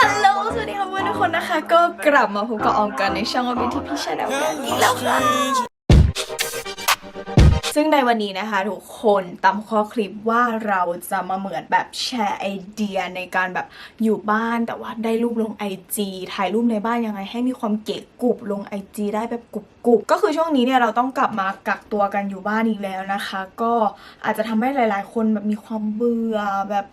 ฮัลโหล สวัสดีค่ะเพื่อนทุกคนนะคะ ก็กลับมาพบกับออมกันในช่องวิทยุที่พี่ชาแนลอีกแล้วค่ะ ซึ่งในวันนี้นะคะ ทุกคนตามข้อคลิปว่าเราจะมาเหมือนแบบแชร์ไอเดียในการแบบอยู่บ้านแต่ว่าได้รูปลง IG ถ่ายรูปในบ้านยังไง ให้มีความเก๋กุบลง IG ได้แบบกุบกุบก็คือช่วงนี้เนี่ยเราต้องกลับมากักตัวกันอยู่บ้านอีกแล้วนะคะ ก็อาจจะทำให้หลาย ๆ คนแบบมีความเบื่อแบบ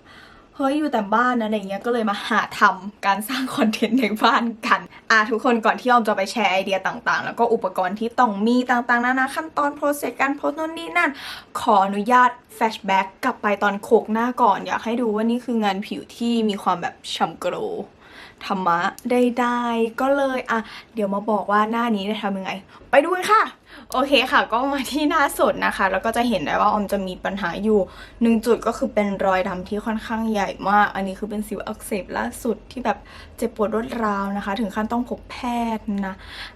เฮ้ยอยู่แต่บ้านนะอะไรเงี้ยก็เลยมาหาทำการสร้างคอนเทนต์ในบ้านกันอะทุกคนก่อนที่ออมจะไปแชร์ไอเดียต่างๆ แล้วก็อุปกรณ์ที่ต้องมีต่างๆนานาขั้นตอนโปรเซสการโพสต์นู่นนี่นั่น ขออนุญาตแฟชแบ็กกลับไปตอนโขกหน้าก่อน อยากให้ดูว่านี่คืองานผิวที่มีความแบบฉ่ำโกรธรรมะได้ได้ก็เลยอะเดี๋ยวมาบอกว่าหน้านี้จะทำยังไง ไปดูกันค่ะ โอเคค่ะก็มาที่หน้าสดนะคะ แล้วก็จะเห็นได้ว่าออมจะมีปัญหาอยู่หนึ่งจุดก็คือเป็นรอยดำที่ค่อนข้างใหญ่มาก อันนี้คือเป็นสิวอักเสบล่าสุดที่แบบเจ็บปวดรวดร้าวนะคะ ถึงขั้นต้องพบแพทย์นะ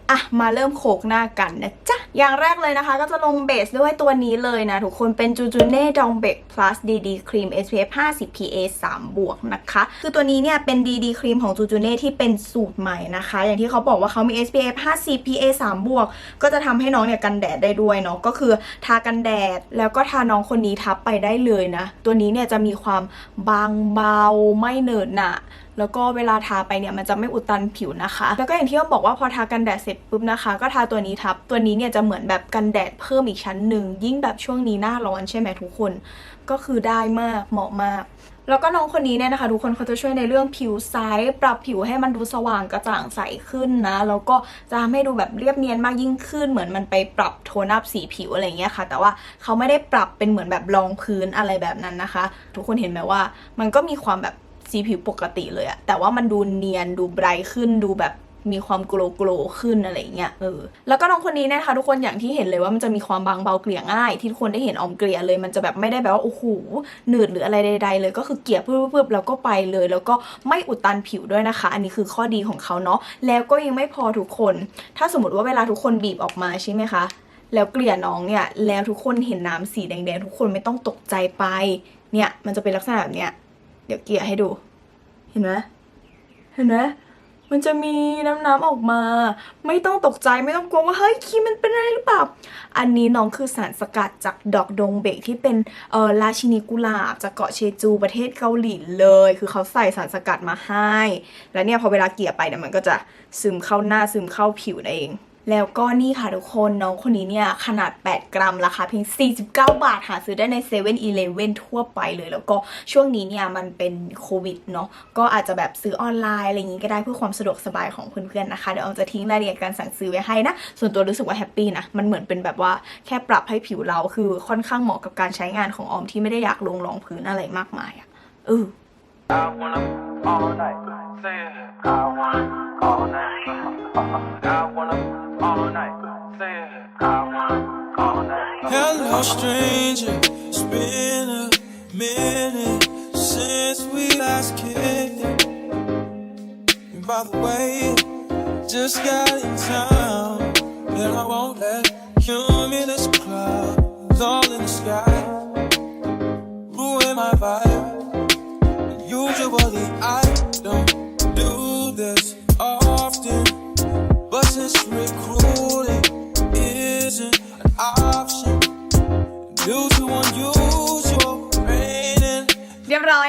อะ มาเริ่มโขกหน้ากันนะจ๊ะ อย่างแรกเลยนะคะ ก็จะลงเบสด้วยตัวนี้เลยนะ ทุกคนเป็นจูจูเน่ดองเบก plus DD ครีม SPF 50 PA 3 บวกนะคะ คือตัวนี้เนี่ยเป็น DD ครีมของจูจูเน่ที่เป็นสูตรใหม่นะคะ อย่างที่เขาบอกว่าเขามี SPF 50 PA 3 บวก ก็จะทำให้น้องเนี่ยกันแดดได้ด้วยเนาะก็คือทากันแดดแล้วก็ทาน้องคนนี้ทับไปได้เลยนะ ตัวนี้เนี่ยจะมีความบางเบาไม่เหนอะหนะแล้วก็เวลาทาไปเนี่ยมันจะไม่อุดตันผิวนะคะ แล้วก็อย่างที่อ้อมบอกว่าพอทากันแดดเสร็จปุ๊บนะคะ ก็ทาตัวนี้ทับ ตัวนี้เนี่ยจะเหมือนแบบกันแดดเพิ่มอีกชั้นหนึ่งยิ่งแบบช่วงนี้หน้าร้อนใช่ไหมทุกคน ก็คือได้มากเหมาะมากแล้วก็น้องคนนี้เนี่ยนะคะ ทุกคนเขาจะช่วยในเรื่องผิวใสปรับผิวให้มันดูสว่างกระจ่างใสขึ้นนะแล้วก็จะทำให้ดูแบบเรียบเนียนมากยิ่งขึ้น เหมือนมันไปปรับโทนอัพสีผิวอะไรเงี้ยค่ะ แต่ว่าเขาไม่ได้ปรับเป็นเหมือนแบบรองพื้นอะไรแบบนั้นนะคะ ทุกคนเห็นไหมว่า มันก็มีความแบบ สีผิวปกติเลยอะแต่ว่ามันดูเนียนดูไบรท์ขึ้นดูแบบมีความโกลโกลขึ้นอะไรเงี้ยเออแล้วก็น้องคนนี้เนยนะคะทุกคนอย่างที่เห็นเลยว่ามันจะมีความบางเบาเกลี่ยง่าย ที่ทุกคนได้เห็นออมเกลี่ยเลย มันจะแบบไม่ได้แบบว่าโอ้โหหนืดหรืออะไรใด ๆ เลยก็คือเกลี่ยเพิ่มๆแล้วก็ไปเลย แล้วก็ไม่อุดตันผิวด้วยนะคะ อันนี้คือข้อดีของเขาเนาะแล้วก็ยังไม่พอทุกคน ถ้าสมมติว่าเวลาทุกคนบีบออกมาใช่ไหมคะแล้วเกลี่ยน้องเนี่ยแล้วทุกคนเห็นน้ำสีแดงๆทุกคนไม่ต้องตกใจไปเนี่ยมันจะเป็นลักษณะแบบเนี้ย เดี๋ยวเกลี่ยให้ดู เห็นไหมเห็นไหมมันจะมีน้ำๆออกมา ไม่ต้องตกใจไม่ต้องกลัวว่าเฮ้ยคีมมันเป็นอะไรหรือเปล่า อันนี้น้องคือสารสกัดจากดอกดงเบกที่เป็นเออราชินีกุหลาบจากเกาะเชจูประเทศเกาหลีเลย คือเขาใส่สารสกัดมาให้ แล้วเนี่ยพอเวลาเกลี่ยไปเนี่ยมันก็จะซึมเข้าหน้าซึมเข้าผิวเอง แล้วก็นี่ค่ะทุกคนน้องคนนี้เนี่ย ขนาด 8 กรัมราคาเพียง 49 บาท หาซื้อได้ใน7 e เ e ่ e อทั่วไปเลย แล้วก็ช่วงนี้เนี่ย มันเป็นโควิดเนาะก็อาจจะแบบซื้อออนไลน์ อะไรอย่างนี้ก็ได้เพื่อความสะดวกสบายของเพื่อนๆนะคะ เดี๋ยวเอาจะทิ้งรายละเอียดการสั่งซื้อไว้ให้นะ ส่วนตัวรู้สึกว่าแฮปปี้นะ มันเหมือนเป็นแบบว่าแค่ปรับให้ผิวเราคือค่อนข้างเหมาะกับการใช้งานของออมที่ไม่ได้อยากลงรองพื้นอะไรมากมายอะเออ all night. I want all night. Say. Hello, stranger. It's been a minute since we last kicked it. And by the way, just got in town, and I won't let cumulus clouds all in the sky ruin my vibe.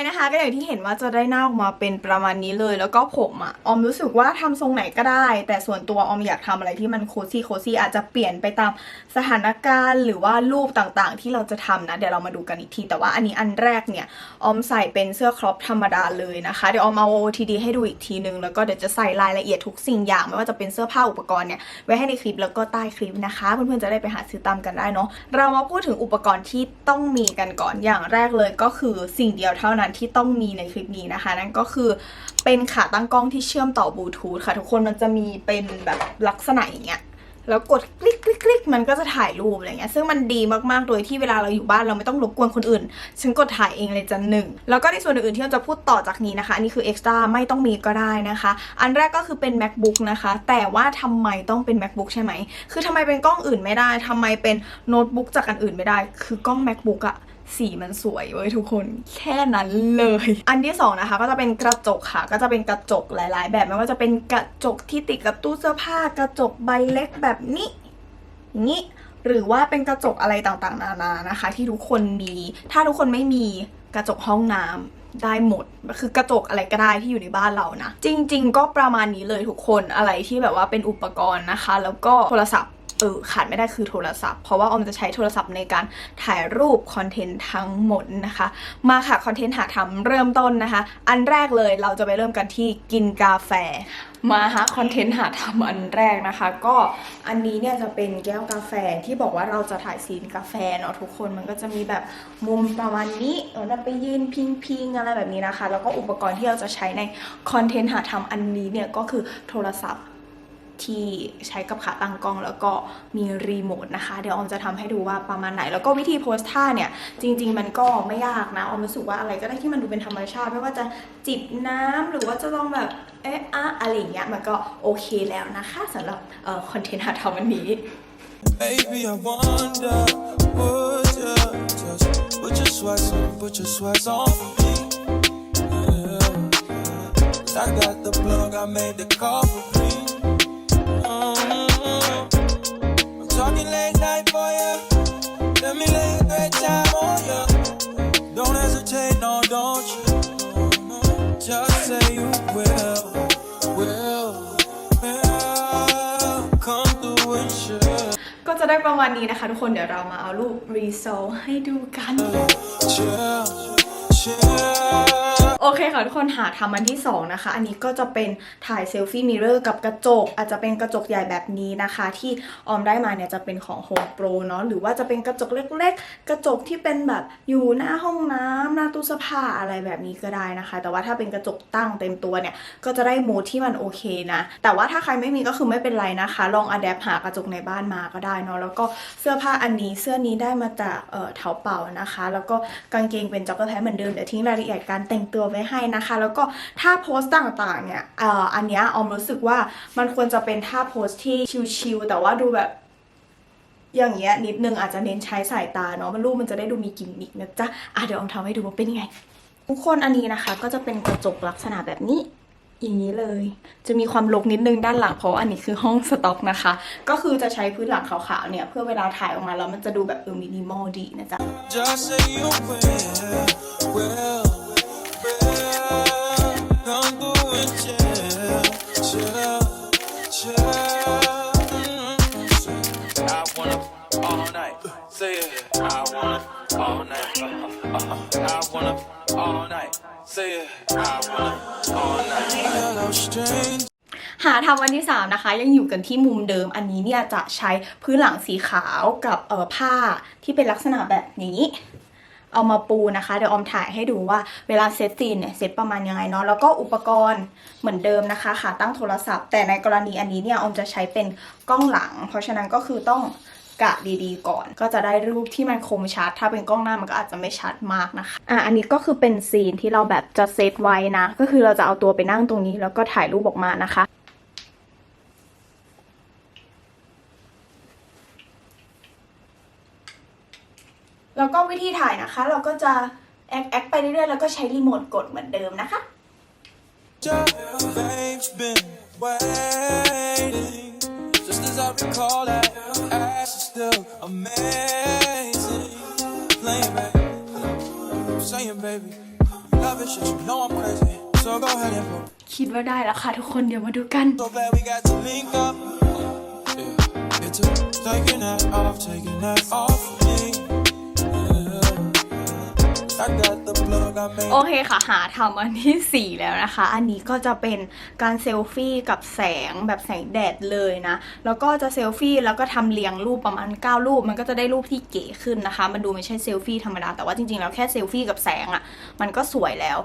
นะคะ ก็อย่างที่เห็นว่าจะได้หน้าออกมาเป็นประมาณนี้เลย แล้วก็ผมอะออมรู้สึกว่าทำทรงไหนก็ได้ แต่ส่วนตัวออมอยากทำอะไรที่มันโคซี่โคซี่อาจจะเปลี่ยนไปตามสถานการณ์ หรือว่ารูปต่างๆ ที่เราจะทำนะ เดี๋ยวเรามาดูกันอีกที แต่ว่าอันนี้อันแรกเนี่ยออมใส่เป็นเสื้อครอปธรรมดาเลยนะคะ เดี๋ยวออมเอา OOTD ให้ดูอีกทีนึง แล้วก็เดี๋ยวจะใส่รายละเอียดทุกสิ่งอย่างไม่ว่าจะเป็นเสื้อผ้าอุปกรณ์เนี่ยไว้ให้ในคลิปแล้วก็ใต้คลิปนะคะ เพื่อนๆจะได้ไปหาซื้อตามกันได้เนาะเรามาพูดถึงอุปกรณ์ที่ต้องมีกันก่อนอย่างแรกเลยก็คือสิ่งเดียวเท่านั้นที่ต้องมีในคลิปนี้นะคะ นั่นก็คือเป็นขาตั้งกล้องที่เชื่อมต่อบลูทูธค่ะทุกคนมันจะมีเป็นแบบลักษณะอย่างเงี้ยแล้วกดคลิกคลิกคลิกมันก็จะถ่ายรูปอะไรเงี้ยซึ่งมันดีมากๆ โดยที่เวลาเราอยู่บ้านเราไม่ต้องรบกวนคนอื่น ฉันกดถ่ายเองเลยจะหนึ่ง แล้วก็ในส่วนอื่นที่เราจะพูดต่อจากนี้นะคะ อันนี้คือ extra ไม่ต้องมีก็ได้นะคะ อันแรกก็คือเป็น macbook นะคะ แต่ว่าทำไมต้องเป็น macbook ใช่ไหม คือทำไมเป็นกล้องอื่นไม่ได้ทำไมเป็นโน้ตบุ๊กจากอันอื่นไม่ได้ คือกล้อง macbook อะ สีมันสวยเว้ยทุกคนแค่นั้นเลย อันที่สองนะคะก็จะเป็นกระจกค่ะ ก็จะเป็นกระจกหลาย ๆ แบบไม่ว่าจะเป็นกระจกที่ติดกับตู้เสื้อผ้ากระจกใบเล็กแบบนี้อย่างนี้หรือว่าเป็นกระจกอะไรต่างๆ นานานะคะ ที่ทุกคนมี ถ้าทุกคนไม่มีกระจกห้องน้ำได้หมดคือกระจกอะไรก็ได้ที่อยู่ในบ้านเรานะ จริง ๆ ก็ประมาณนี้เลยทุกคนอะไรที่แบบว่าเป็นอุปกรณ์นะคะ แล้วก็โทรศัพท์ เออขาดไม่ได้คือโทรศัพท์ เพราะว่าออมจะใช้โทรศัพท์ในการถ่ายรูปคอนเทนต์ทั้งหมดนะคะ มาค่ะคอนเทนต์หาทำเริ่มต้นนะคะ อันแรกเลยเราจะไปเริ่มกันที่กินกาแฟ มาฮะคอนเทนต์หาทำอันแรกนะคะ ก็อันนี้เนี่ยจะเป็นแก้วกาแฟที่บอกว่าเราจะถ่ายซีนกาแฟเนาะทุกคนมันก็จะมีแบบมุมประมาณนี้เราไปยืนพิงพิงอะไรแบบนี้นะคะ แล้วก็อุปกรณ์ที่เราจะใช้ในคอนเทนต์หาทำอันนี้เนี่ยก็คือโทรศัพท์ ที่ใช้กับขาตั้งกล้อง แล้วก็มีรีโมทนะคะ เดี๋ยวออมจะทำให้ดูว่าประมาณไหน แล้วก็วิธีโพสท่าเนี่ย จริง ๆ มันก็ไม่ยากนะออมรู้สึกว่าอะไรก็ได้ที่มันดูเป็นธรรมชาติ ไม่ว่าจะจิบน้ำหรือว่าจะลองแบบเอ๊ะอะอะไรอย่างเงี้ยมันก็โอเคแล้วนะคะสำหรับคอนเทนต์หาทำวันนี้ Baby, I wonder, would you just put your sweats on, put your sweats on for me? Yeah. I got the plug, I made the call for me. Talking late night for you. Let me lay a great time on you. Don't hesitate, no, don't you? Just say you will, will, will. Come through and show. ก็จะได้ประมาณนี้นะคะทุกคนเดี๋ยวเรามาเอารูปรีโซลให้ดูกัน chill, chill. โอเคค่ะทุกคนหาทำอันที่ 2 นะคะ อันนี้ก็จะเป็นถ่ายเซลฟี่มิเรอร์กับกระจก อาจจะเป็นกระจกใหญ่แบบนี้นะคะ ที่ออมได้มาเนี่ยจะเป็นของ Home Pro เนาะหรือว่าจะเป็นกระจกเล็ก ๆ กระจกที่เป็นแบบอยู่หน้าห้องน้ำหน้าตู้เสื้อผ้าอะไรแบบนี้ก็ได้นะคะ แต่ว่าถ้าเป็นกระจกตั้งเต็มตัวเนี่ยก็จะได้โหมดที่มันโอเคนะ แต่ว่าถ้าใครไม่มีก็คือไม่เป็นไรนะคะ ลองอัดแอปหากระจกในบ้านมาก็ได้เนาะแล้วก็เสื้อผ้าอันนี้เสื้อนี้ได้มาจากเอ่อเถาเป่านะคะ แล้วก็กางเกงเป็นจ็อกเกอร์แท้เหมือนเดิมเดี๋ยวทิ้งรายละเอียดการแต่งตัวไว้ให้นะคะ แล้วก็ท่าโพสต่างๆเนี่ยเอ่ออันเนี้ยออมรู้สึกว่ามันควรจะเป็นท่าโพสที่ชิลๆแต่ว่าดูแบบอย่างเงี้ยนิดนึงอาจจะเน้นใช้สายตาเนาะมันรูปมันจะได้ดูมีกิมมิกนะจ๊ะอะเดี๋ยวออมทำให้ดูว่าเป็นยังไง ทุกคนอันนี้นะคะ ก็จะเป็นกระจกลักษณะแบบนี้อย่างนี้เลย จะมีความลกนิดนึงด้านหลังเพราะอันนี้คือห้องสต็อกนะคะ ก็คือจะใช้พื้นหลังขาวๆเนี่ย เพื่อเวลาถ่ายออกมาแล้วมันจะดูแบบเออมินิมอลดีนะจ๊ะ หาทำวันที่ 3 นะคะ ยังอยู่กันที่มุมเดิมอันนี้เนี่ยจะใช้พื้นหลังสีขาวกับเอ่อผ้าที่เป็นลักษณะแบบนี้ เอามาปูนะคะ เดี๋ยวออมถ่ายให้ดูว่าเวลาเซตซีนเนี่ยเซตประมาณยังไงเนาะแล้วก็อุปกรณ์เหมือนเดิมนะคะขาตั้งโทรศัพท์ แต่ในกรณีอันนี้เนี่ยออมจะใช้เป็นกล้องหลัง เพราะฉะนั้นก็คือต้องกะดีๆ ก่อนก็จะได้รูปที่มันคมชัด ถ้าเป็นกล้องหน้ามันก็อาจจะไม่ชัดมากนะคะอะอันนี้ก็คือเป็นซีนที่เราแบบจะเซตไว้นะ ก็คือเราจะเอาตัวไปนั่งตรงนี้ แล้วก็ถ่ายรูปออกมานะคะ แล้วก็วิธีถ่ายนะคะ เราก็จะแอคแอคไปเรื่อยๆ แล้วก็ใช้รีโมทกดเหมือนเดิมนะคะ Babe's been waiting. Just as I recall that ass is still amazing. Playing back, saying baby, love it, shit, you know I'm crazy. So go ahead and put คิดว่าได้แล้วค่ะทุกคนเดี๋ยวมาดูกัน So glad we got to link up. Yeah, it's a taking that off, taking that off โอเคค่ะ หาทำอันที่ 4 แล้วนะคะ อันนี้ก็จะเป็นการเซลฟี่กับแสงแบบแสงแดดเลยนะ แล้วก็จะเซลฟี่แล้วก็ทำเรียงรูปประมาณ 9 รูป มันก็จะได้รูปที่เก๋ขึ้นนะคะ มันดูไม่ใช่เซลฟี่ธรรมดา แต่ว่าจริงๆ แล้วแค่เซลฟี่กับแสงอะ่ะ มันก็สวยแล้ว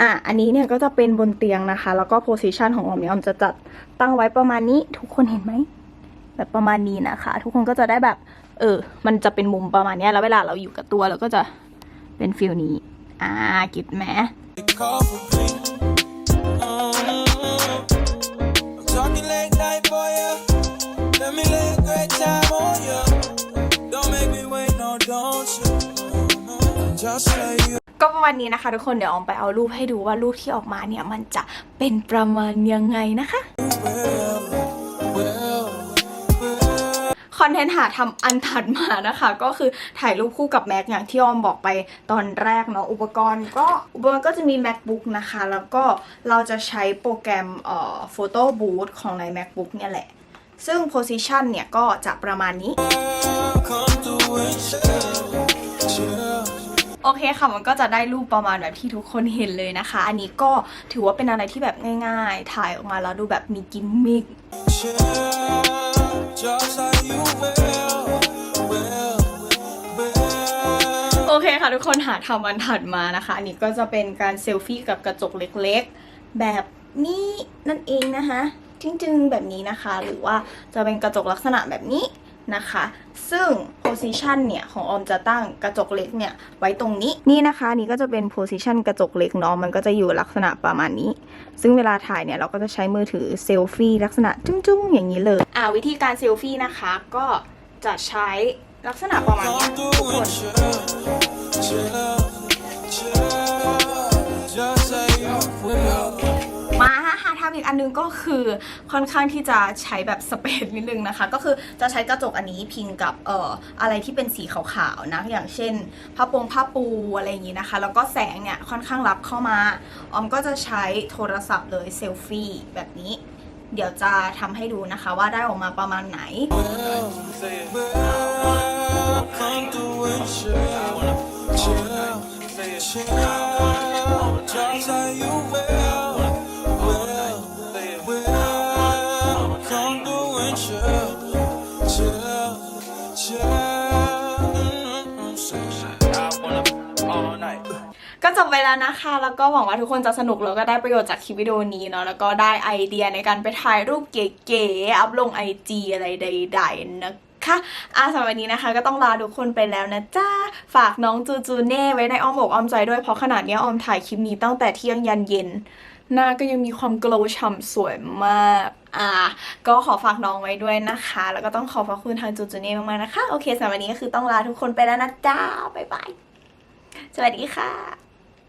อะ อันนี้เนี่ยก็จะเป็นบนเตียงนะคะ แล้วก็โพสิชันของออมเนี่ยออมจะจัดตั้งไว้ประมาณนี้ ทุกคนเห็นไหม แบบประมาณนี้นะคะ ทุกคนก็จะได้แบบ เออ มันจะเป็นมุมประมาณนี้แล้วเวลาเราอยู่กับตัวเราก็จะ เป็นฟิลนี้ อ่ากิดแมก็ประมาณนี้นะคะ ทุกคนเดี๋ยวออมไปเอารูปให้ดูว่ารูปที่ออกมาเนี่ย มันจะเป็นประมาณยังไงนะคะ อนเทนต์หาทำอันถัดมานะคะ ก็คือถ่ายรูปคู่กับแม็กอย่างที่ออมบอกไปตอนแรกเนาะอุปกรณ์ก็อุปกรณ์ก็จะมี macbook นะคะ แล้วก็เราจะใช้โปรแกรมเอ่อ photo booth ของใน macbook เนี่ยแหละ ซึ่ง position เนี่ยก็จะประมาณนี้โอเคค่ะมันก็จะได้รูปประมาณแบบที่ทุกคนเห็นเลยนะคะ อันนี้ก็ถือว่าเป็นอะไรที่แบบง่าย ๆ ถ่ายออกมาแล้วดูแบบมีกิมมิค โอเคค่ะทุกคนหาทำอันถัดมานะคะ อันนี้ก็จะเป็นการเซลฟี่กับกระจกเล็กๆ แบบนี้นั่นเองนะคะจริงๆแบบนี้นะคะ หรือว่าจะเป็นกระจกลักษณะแบบนี้ นะคะ ซึ่ง position เนี่ยของออมจะตั้งกระจกเล็กเนี่ยไว้ตรงนี้นี่นะคะอันนี่ก็จะเป็น position กระจกเล็กเนาะมันก็จะอยู่ลักษณะประมาณนี้ ซึ่งเวลาถ่ายเนี่ยเราก็จะใช้มือถือเซลฟี่ลักษณะจุ้งๆ อย่างนี้เลย อ่าวิธีการเซลฟี่นะคะก็จะใช้ลักษณะประมาณนี้ Come ทุก through คน อีกอันนึงก็คือค่อนข้างที่จะใช้แบบสเปซนิดนึงนะคะ ก็คือจะใช้กระจกอันนี้พิงกับเอ่ออะไรที่เป็นสีขาวๆนะอย่างเช่นผ้าปงผ้าปูอะไรอย่างนี้นะคะ แล้วก็แสงเนี่ยค่อนข้างรับเข้ามาออมก็จะใช้โทรศัพท์เลยเซลฟี่แบบนี้ เดี๋ยวจะทำให้ดูนะคะว่าได้ออกมาประมาณไหน Say แล้วนะคะ แล้วก็หวังว่าทุกคนจะสนุกแล้วก็ได้ประโยชน์จากคลิปวิดีโอนี้เนาะแล้วก็ได้ไอเดียในการไปถ่ายรูปเก๋ๆอัพลง IG อะไรใดๆนะคะอะสำหรับวันนี้นะคะก็ต้องลาทุกคนไปแล้วนะจ้า ฝากน้องจูจูเน่ไว้ในอ้อมอกอ้อมใจด้วยเพราะขนาดนี้ยออมถ่ายคลิปนี้ตั้งแต่เที่ยงยันเย็น หน้าก็ยังมีความโกลว์ฉ่ำสวยมาก อะก็ขอฝากน้องไว้ด้วยนะคะ แล้วก็ต้องขอขอบคุณทางจูจูเน่มากๆนะคะ โอเคสำหรับวันนี้ก็คือต้องลาทุกคนไปแล้วนะจ้า บ๊ายบาย สวัสดีค่ะ